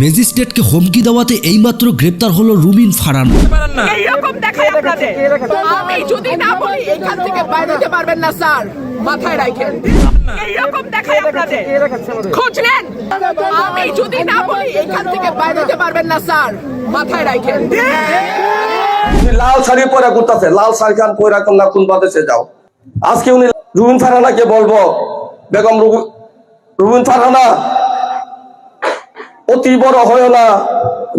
ম্যাজিস্ট্রেটকে হুমকি দেওয়াতে এইমাত্র গ্রেপ্তার হলো রুমিন ফারান। এইরকম দেখাই আপনাদের। আমি যদি না বলি এখান থেকে বাইরে যেতে পারবেন না স্যার। মাথায় রাখেন এইরকম দেখাই আপনাদের। খুঁজলেন আমি যদি না বলি এখান থেকে বাইরে যেতে পারবেন না স্যার। মাথায় রাখেন লাল শাড়ি পরে ঘুরতেছে লাল শাড়ি খান পরে কন্যা কোন বাদেশে যাও। আজকে উনি রুবিন ফারহানাকে বলব বেগম রুবি- রুবিন ফারহানা অতি বড় হয় না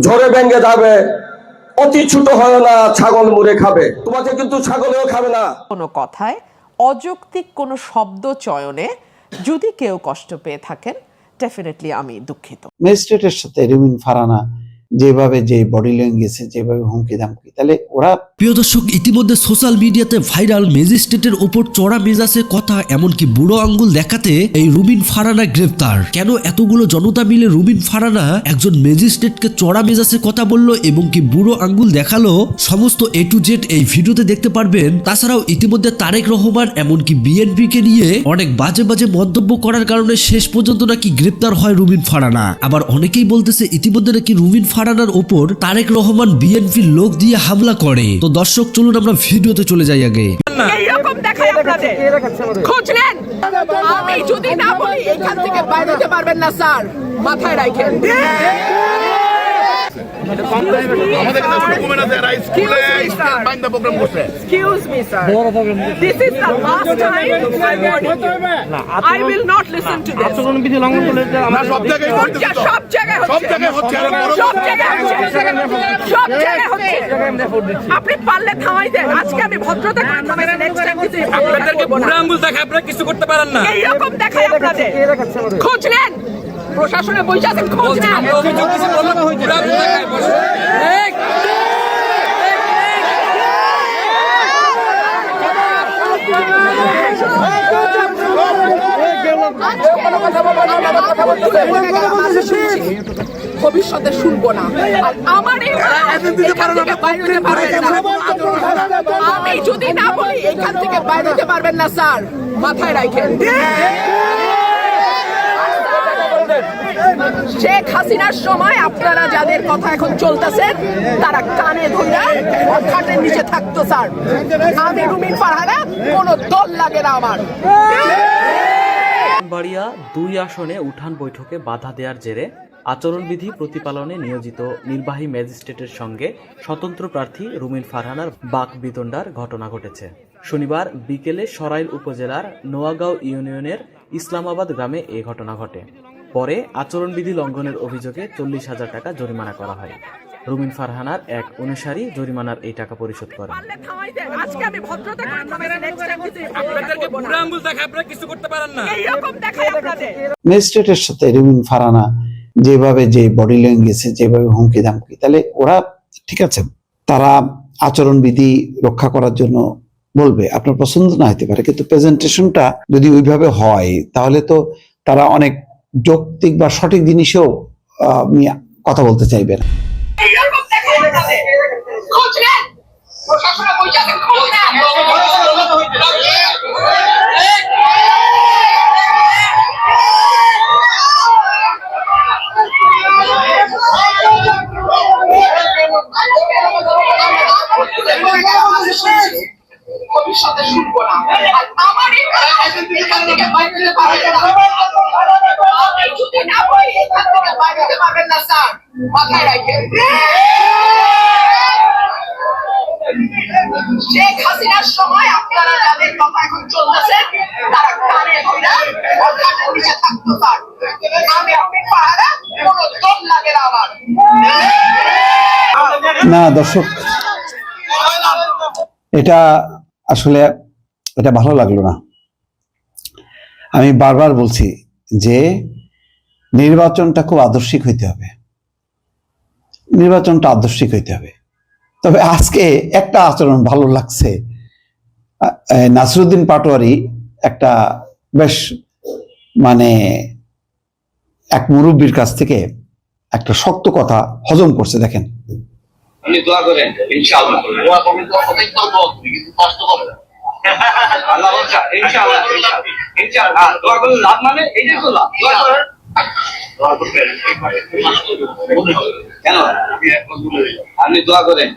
ঝড়ে ভেঙে যাবে অতি ছোট হয় না ছাগল মুড়ে খাবে। তোমাকে কিন্তু ছাগলেও খাবে না। কোনো কথায় অযৌক্তিক কোনো শব্দ চয়নে যদি কেউ কষ্ট পেয়ে থাকেন ডেফিনেটলি আমি দুঃখিত। ম্যাজিস্ট্রেটের সাথে রিমিন ফারানা যেভাবে যে বডি ল্যাঙ্গুয়েজে যেভাবে হুমকি ধামকি, তাহলে ওরা প্রিয় দর্শক, ইতিমধ্যে সোশ্যাল মিডিয়াতে ভাইরাল ম্যাজিস্ট্রেটের ওপর চড়া মেজাজের কথা, এমনকি বুড়ো আঙ্গুল দেখাতে এই রুবিন ফারানা গ্রেফতার। কেন এতগুলো জনতা মিলে রুবিন ফারানা একজন ম্যাজিস্ট্রেটকে চড়া মেজাজের কথা বলল এবং কি বুড়ো আঙ্গুল দেখাল? সমস্ত এ টু জেড এই ভিডিওতে দেখতে পারবেন। তাছাড়াও ইতিমধ্যে তারেক রহমান, এমনকি বিএনপি কে নিয়ে অনেক বাজে বাজে মন্তব্য করার কারণে শেষ পর্যন্ত নাকি গ্রেপ্তার হয় রুবিন ফারানা। আবার অনেকেই বলতেছে, ইতিমধ্যে নাকি রুবিন ফারানার ওপর তারেক রহমান বিএনপির লোক দিয়ে হামলা করে। তো দর্শক, চলুন আমরা ভিডিওতে চলে যাই আগে। যদি না বলি, এখান থেকে বাইরে যেতে পারবেন না, স্যার। মাথায় রাখেন। আমাদের কাছে ডকুমেন্ট আছে এরা স্কুলে বাইন্দা প্রোগ্রাম করছে লঙ্ঘন করলে সব জায়গায় সব জায়গায় হচ্ছে। সব জায়গায় হচ্ছে। সব জায়গায় হচ্ছে। সব জায়গায় হচ্ছে। আপনি পারলে থামাই দেন। আজকে আমি ভদ্রতা করে থামাইছি নেক্সট টাইম কিছু আপনাদেরকে বুড়া আঙ্গুল দেখায় আপনারা কিছু করতে পারেন না। এইরকম দেখায় আপনাদের। খুঁজলেন প্রশাসনে বসে আছেন খুঁজলেন এই, ভবিষ্যতে শুনব না। আমার যেতে পারবেন না। আমি যদি না বলি এখান থেকে বাইরে যেতে পারবেন না স্যার। মাথায় রাখেন। শেখ হাসিনার সময় আপনারা যাদের কথা এখন চলতেছেন তারা কানে খাটের নিচে থাকতো, স্যার। আমি রুমিন কোনো দল লাগে না আমার। দুই আসনে উঠান বৈঠকে বাধা দেওয়ার জেরে আচরণবিধি প্রতিপালনে নিয়োজিত নির্বাহী ম্যাজিস্ট্রেটের সঙ্গে স্বতন্ত্র প্রার্থী রুমিন ফারহানার বাক বিতণ্ডার ঘটনা ঘটেছে। শনিবার বিকেলে সরাইল উপজেলার নোয়াগাঁও ইউনিয়নের ইসলামাবাদ গ্রামে এ ঘটনা ঘটে। পরে আচরণবিধি লঙ্ঘনের অভিযোগে চল্লিশ হাজার টাকা জরিমানা করা হয়। রুমিন ফারহানার এক অনুসারী জরিমানার এই টাকা পরিশোধ করেন। আজকে আমি ভদ্রতা আপনারা কিছু করতে পারেন না। ম্যাজিস্ট্রেটের সাথে রুমিন ফারানা যেভাবে যে বডি ল্যাঙ্গুয়েজে যেভাবে হুমকি দামকি তাহলে ওরা ঠিক আছে তারা আচরণবিধি রক্ষা করার জন্য বলবে। আপনার পছন্দ না হতে পারে কিন্তু প্রেজেন্টেশনটা যদি ওইভাবে হয় তাহলে তো তারা অনেক যৌক্তিক বা সঠিক জিনিসেও আহ, নিয়ে কথা বলতে চাইবেন। দেখায় আপনাদের সময় আপনারা যাদের কথা এখন চলতেছেন তারা কানে থাকতো স্যার আমি আপনি পাহারা কোনো লাগে না আমার না, দর্শক, এটা আসলে এটা ভালো লাগল না। আমি বারবার বলছি যে নির্বাচনটা খুব আদর্শিক হইতে হবে। নির্বাচনটা আদর্শিক হইতে হবে। তবে আজকে একটা আচরণ ভালো লাগছে। নাসরুদ্দিন পাটোয়ারি একটা বেশ মানে এক মুরব্বীর কাছ থেকে একটা শক্ত কথা হজম করছে দেখেন। আপনি দোয়া করেন ইনশাআল্লাহ। দোয়া করবেন তো অনেক তো দোয়া করি কিন্তু কষ্ট হবে না। আল্লাহ বলছে ইনশাআল্লাহ ইনশাআল্লাহ। ইনশাআল্লাহ দোয়া করলে লাভ মানে এইটাই তো লাভ। দোয়া করেন। আপনি দোয়া করেন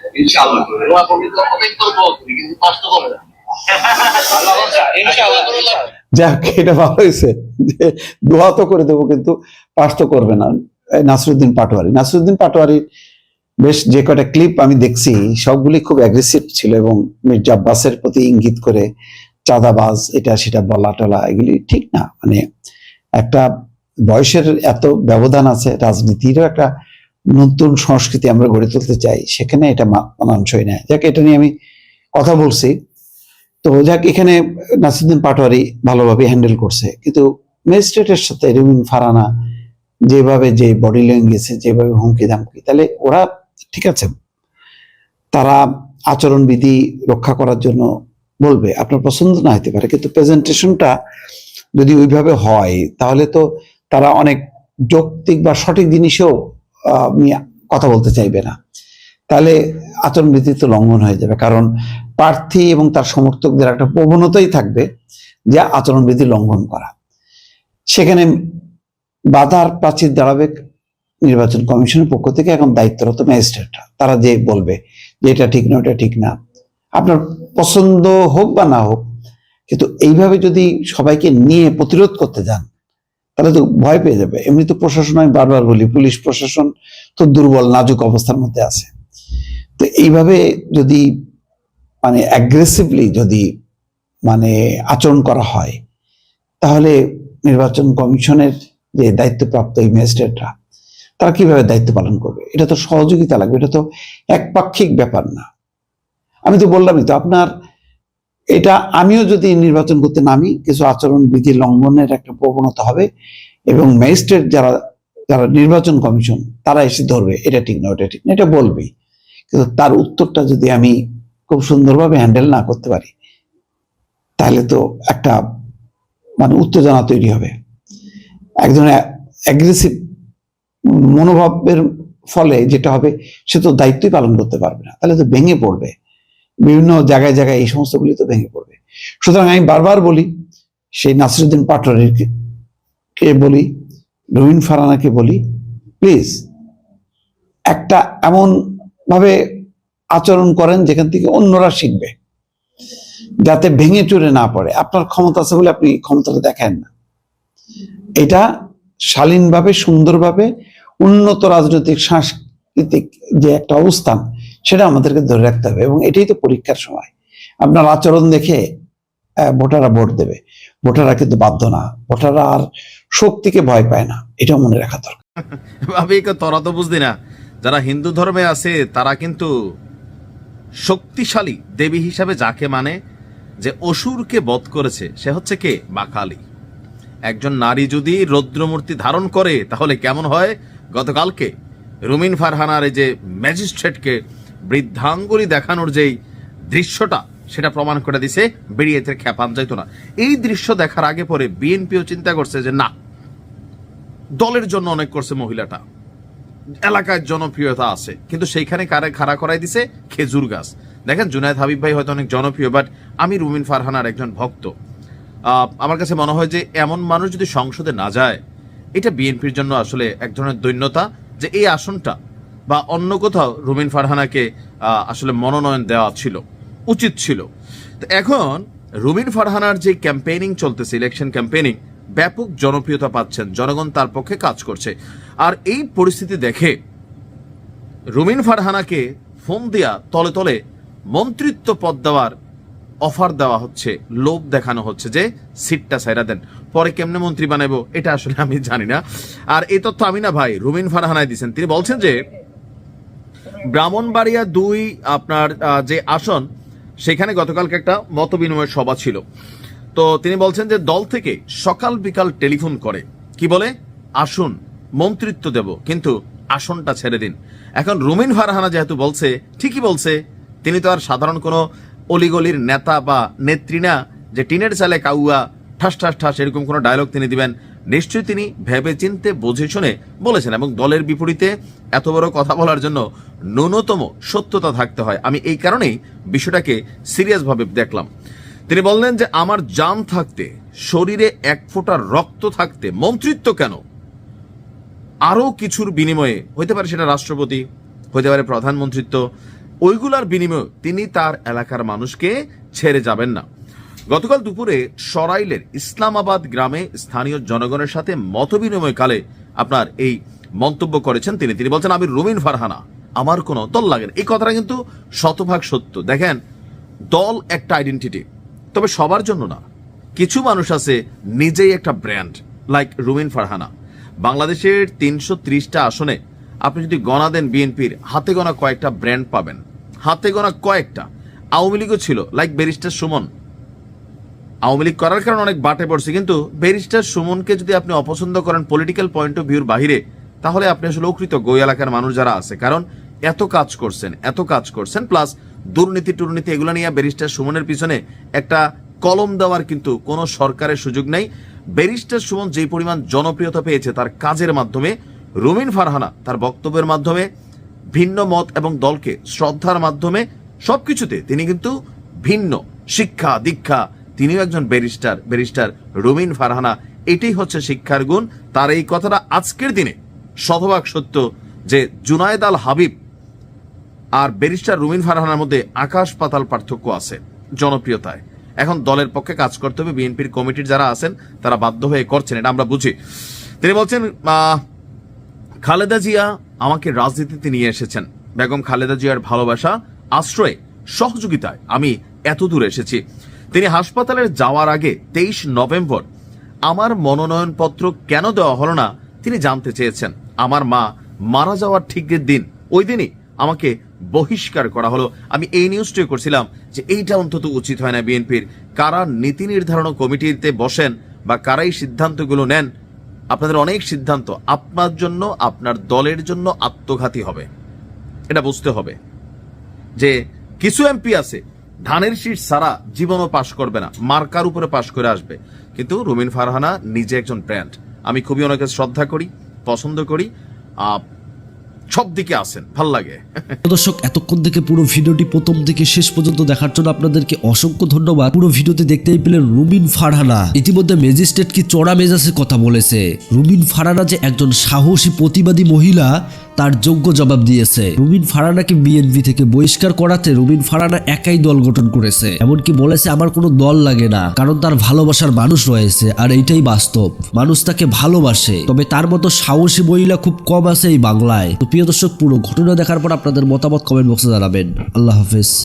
যাক, এটা ভালো হয়েছে। যে দোয়া তো করে দেবো, কিন্তু তো করবে না। নাসরুদ্দিন পাটোয়ারি। নাসরুদ্দিন বেশ যে কটা ক্লিপ আমি দেখছি, সবগুলি খুব অ্যাগ্রেসিভ ছিল এবং মির্জা প্রতি ইঙ্গিত করে চাঁদাবাজ এটা সেটা বলা টলা এগুলি ঠিক না। মানে একটা বয়সের এত ব্যবধান আছে, রাজনীতিরও একটা নতুন সংস্কৃতি আমরা গড়ে তুলতে চাই, সেখানে এটা মানানসই নয়। যাক, এটা নিয়ে আমি কথা বলছি। তো যাক, এখানে নাসিরুদ্দিন পাটোয়ারি ভালোভাবে হ্যান্ডেল করছে। কিন্তু ম্যাজিস্ট্রেটের সাথে রুমিন ফারানা যেভাবে যে বডি ল্যাঙ্গুয়েজে যেভাবে হুমকি ধামকি, তাহলে ওরা ঠিক আছে, তারা আচরণবিধি রক্ষা করার জন্য বলবে। আপনার পছন্দ না হতে পারে, কিন্তু প্রেজেন্টেশনটা যদি ওইভাবে হয়, তাহলে তো তারা অনেক যৌক্তিক বা সঠিক জিনিসেও কথা বলতে চাইবে না। তাহলে আচরণবিধি তো লঙ্ঘন হয়ে যাবে, কারণ প্রার্থী এবং তার সমর্থকদের একটা প্রবণতাই থাকবে যে আচরণবিধি লঙ্ঘন করা। সেখানে বাধার প্রাচীর দাঁড়াবে নির্বাচন কমিশনের পক্ষ থেকে এখন দায়িত্বরত ম্যাজিস্ট্রেটরা। তারা যে বলবে যে এটা ঠিক না, ওটা ঠিক না। আপনার পছন্দ হোক বা না হোক, কিন্তু এইভাবে যদি সবাইকে নিয়ে প্রতিরোধ করতে যান তাহলে তো ভয় পেয়ে যাবে। এমনি তো প্রশাসন, আমি বারবার বলি, পুলিশ প্রশাসন তো দুর্বল, নাজুক অবস্থার মধ্যে আছে। তো এইভাবে যদি মানে অ্যাগ্রেসিভলি যদি মানে আচরণ করা হয়, তাহলে নির্বাচন কমিশনের যে দায়িত্বপ্রাপ্ত এই ম্যাজিস্ট্রেটরা, তারা কীভাবে দায়িত্ব পালন করবে? এটা তো সহযোগিতা লাগবে, এটা তো একপাক্ষিক ব্যাপার না। আমি তো বললামই তো, আপনার এটা আমিও যদি নির্বাচন করতে নামি, কিছু আচরণ, বিধি লঙ্ঘনের একটা প্রবণতা হবে এবং ম্যাজিস্ট্রেট যারা যারা নির্বাচন কমিশন, তারা এসে ধরবে, এটা ঠিক না, ওটা ঠিক না, এটা বলবেই। কিন্তু তার উত্তরটা যদি আমি খুব সুন্দরভাবে হ্যান্ডেল না করতে পারি, তাহলে তো একটা মানে উত্তেজনা তৈরি হবে। একজন অ্যাগ্রেসিভ মনোভাবের ফলে যেটা হবে, সে তো দায়িত্বই পালন করতে পারবে না, তাহলে তো ভেঙে পড়বে। বিভিন্ন জায়গায় জায়গায় এই সমস্তগুলি তো ভেঙে পড়বে। সুতরাং আমি বারবার বলি, সেই নাসিরুদ্দিন কে বলি রবিন ফারানাকে বলি প্লিজ একটা এমন ভাবে আচরণ করেন যেখান থেকে অন্যরা শিখবে, যাতে ভেঙে চুরে না পড়ে। আপনার ক্ষমতা আছে বলে আপনি ক্ষমতাটা দেখেন না। এটা শালীনভাবে, সুন্দরভাবে উন্নত রাজনৈতিক, সাংস্কৃতিক যে একটা অবস্থান সেটা আমাদেরকে ধরে রাখতে হবে এবং এটাই তো পরীক্ষার সময়। আপনার আচরণ দেখে ভোটাররা ভোট দেবে। ভোটাররা কিন্তু বাধ্য না। ভোটাররা আর শক্তিকে ভয় পায় না। এটাও মনে রাখা দরকার। তো বুঝদি না। যারা হিন্দু ধর্মে আছে, তারা কিন্তু শক্তিশালী, দেবী হিসাবে যাকে মানে যে অসুরকে বধ করেছে, সে হচ্ছে কে? মা কালী। একজন নারী যদি রৌদ্রমূর্তি ধারণ করে, তাহলে কেমন হয়? গতকালকে রুমিন ফারহানার এই যে ম্যাজিস্ট্রেটকে বৃদ্ধাঙ্গুলি দেখানোর যেই দৃশ্যটা, সেটা প্রমাণ করে দিছে বেরিয়ে এতে খেপান যাইতো না এই দৃশ্য দেখার আগে পরে বিএনপিও চিন্তা করছে যে না, দলের জন্য অনেক করছে মহিলাটা। এলাকায় জনপ্রিয়তা আছে, কিন্তু সেইখানে কারে খাড়া করাই দিছে খেজুর গাছ। দেখেন, জুনায়দ হাবিব ভাই হয়তো অনেক জনপ্রিয় বাট আমি রুমিন ফারহানার একজন ভক্ত। আমার কাছে মনে হয় যে এমন মানুষ যদি সংসদে না যায়, এটা বিএনপির জন্য আসলে এক ধরনের দৈন্যতা যে এই আসনটা বা অন্য কোথাও রুমিন ফারহানাকে আসলে মনোনয়ন দেওয়া ছিল, উচিত ছিল। তো এখন রুমিন ফারহানার যে ক্যাম্পেইনিং চলতেছে ইলেকশন ক্যাম্পেইনিং ব্যাপক জনপ্রিয়তা পাচ্ছেন, জনগণ তার পক্ষে কাজ করছে। আর এই পরিস্থিতি দেখে রুমিন ফারহানাকে ফোন দেয়া তলে তলে মন্ত্রিত্ব পদ দেওয়ার অফার দেওয়া হচ্ছে, লোভ দেখানো হচ্ছে যে সিটটা সাইরা দেন। পরে কেমনে মন্ত্রী বানাবো এটা আসলে আমি জানি না। আর এই তথ্য আমি না ভাই, রুমিন ফারহানায় দিচ্ছেন তিনি বলছেন যে ব্রাহ্মণবাড়িয়া দুই আপনার যে আসন, সেখানে গতকালকে একটা মত বিনিময় সভা ছিল। তো তিনি বলছেন যে দল থেকে সকাল বিকাল টেলিফোন করে। কি বলে? আসুন, মন্ত্রিত্ব দেব, কিন্তু আসনটা ছেড়ে দিন। এখন রুমিন ফারহানা যেহেতু বলছে, ঠিকই বলছে, তিনি তো আর সাধারণ কোনো অলিগলির নেতা বা নেত্রী না, যে টিনের চালে কাউয়া, ঠাস ঠাস ঠাস, এরকম কোনো ডায়লগ তিনি দিবেন। নিশ্চয়ই তিনি ভেবে চিনতে বুঝে শুনে বলেছেন এবং দলের বিপরীতে এত বড় কথা বলার জন্য ন্যূনতম সত্যতা থাকতে হয়। আমি এই কারণেই বিষয়টাকে সিরিয়াসভাবে দেখলাম। তিনি বললেন যে, আমার জান থাকতে, শরীরে এক ফোঁটা রক্ত থাকতে, মন্ত্রিত্ব কেন? আরও কিছুর বিনিময়ে হইতে পারে সেটা রাষ্ট্রপতি, হইতে পারে প্রধানমন্ত্রিত্ব, ওইগুলার বিনিময়ে তিনি তার এলাকার মানুষকে ছেড়ে যাবেন না। গতকাল দুপুরে সরাইলের ইসলামাবাদ গ্রামে স্থানীয় জনগণের সাথে মতবিনিময়কালে আপনার এই মন্তব্য করেছেন তিনি। তিনি বলছেন, আমি রুমিন ফারহানা। আমার কোনো দল লাগে এই কথাটা কিন্তু শতভাগ সত্য। দেখেন, দল একটা আইডেন্টিটি তবে সবার জন্য না। কিছু মানুষ আছে নিজেই একটা ব্র্যান্ড লাইক রুমিন ফারহানা। বাংলাদেশের তিনশো ত্রিশটা আসনে আপনি যদি গণা দেন বিএনপির, হাতে গোনা কয়েকটা ব্র্যান্ড পাবেন। হাতে গোনা কয়েকটা। আওয়ামী লীগও ছিল like barrister Sumon. Awami League করার কারণে অনেক বাটে পড়ছে, কিন্তু ব্যারিস্টার সুমনকে যদি আপনি অপছন্দ করেন পলিটিক্যাল পয়েন্ট অফ ভিউর বাহিরে, তাহলে আপনি আসলে অকৃতজ্ঞ এলাকার মানুষ যারা আছে, কারণ এত কাজ করছেন, এত কাজ করছেন প্লাস দুর্নীতি, টুর্নীতি, এগুলো নিয়ে ব্যারিস্টার সুমনের পিছনে একটা কলম দেওয়ার কিন্তু কোনো সরকারের সুযোগ নেই। ব্যারিস্টার সুমন যেই পরিমাণ জনপ্রিয়তা পেয়েছে তার কাজের মাধ্যমে, রুমিন ফারহানা তার বক্তব্যের মাধ্যমে, ভিন্ন মত এবং দলকে শ্রদ্ধার মাধ্যমে সবকিছুতে তিনি কিন্তু ভিন্ন শিক্ষা, দীক্ষা তিনিও একজন ব্যারিস্টার ব্যারিস্টার রুমিন ফারহানা। এটাই হচ্ছে শিক্ষার গুণ। তার এই কথাটা আজকের দিনে শতভাগ সত্য যে জুনায়েদ আল হাবিব আর ব্যারিস্টার রুমিন ফারহানার মধ্যে আকাশ পাতাল পার্থক্য আছে জনপ্রিয়তায়। এখন দলের পক্ষে কাজ করতে হবে, বিএনপির কমিটির যারা আছেন, তারা বাধ্য হয়ে করছেন, এটা আমরা বুঝি। তিনি বলছেন খালেদা জিয়া আমাকে রাজনীতিতে নিয়ে এসেছেন। বেগম খালেদা জিয়ার ভালোবাসা, আশ্রয়ে, সহযোগিতায় আমি এত দূর এসেছি। তিনি হাসপাতালে যাওয়ার আগে তেইশ নভেম্বর আমার মনোনয়নপত্র কেন দেওয়া হলো না তিনি জানতে চেয়েছেন। আমার মা মারা যাওয়ার ঠিকের দিন, ওই দিনই আমাকে বহিষ্কার করা হলো। আমি এই নিউজটাই করছিলাম যে এইটা অন্তত উচিত হয় না বিএনপির। কারা নীতি নির্ধারণ কমিটিতে বসেন বা কারাই সিদ্ধান্তগুলো নেন, আপনাদের অনেক সিদ্ধান্ত আপনার জন্য, আপনার দলের জন্য আত্মঘাতী হবে। এটা বুঝতে হবে যে কিছু এমপি আছে ধানের শীষ সারা জীবনও পাশ করবে না, মার্কার উপরে পাশ করে আসবে। কিন্তু রুমিন ফারহানা নিজে একজন ব্র্যান্ড। আমি খুবই ওনাকে শ্রদ্ধা করি, পছন্দ করি। সব দিকে আছেন, ভালো লাগে। দর্শক, এতক্ষণ থেকে পুরো ভিডিওটি প্রথম থেকে শেষ পর্যন্ত দেখার জন্য আপনাদেরকে অসংখ্য ধন্যবাদ। পুরো ভিডিওতে দেখতেই পেলেন রুবিন ফারহানা। ইতিমধ্যে ম্যাজিস্ট্রেট কি চড়া মেজাজে কথা বলেছে। রুবিন ফারহানা যে একজন সাহসী, প্রতিবাদী মহিলা, তার যোগ্য জবাব দিয়েছে। রুবিন ফারানাকে বিএনপি থেকে বহিষ্কার করাতে রুবিন ফারানা একাই দল গঠন করেছে। এমনকি বলেছে, আমার কোনো দল লাগে না, কারণ তার ভালোবাসার মানুষ রয়েছে, আর এইটাই বাস্তব। মানুষ তাকে ভালোবাসে, তবে তার মতো সাহসী মহিলা খুব কম আছে এই বাংলায়। তো প্রিয় দর্শক পুরো ঘটনা দেখার পর আপনাদের মতামত কমেন্ট বক্সে জানাবেন। আল্লাহ হাফেজ।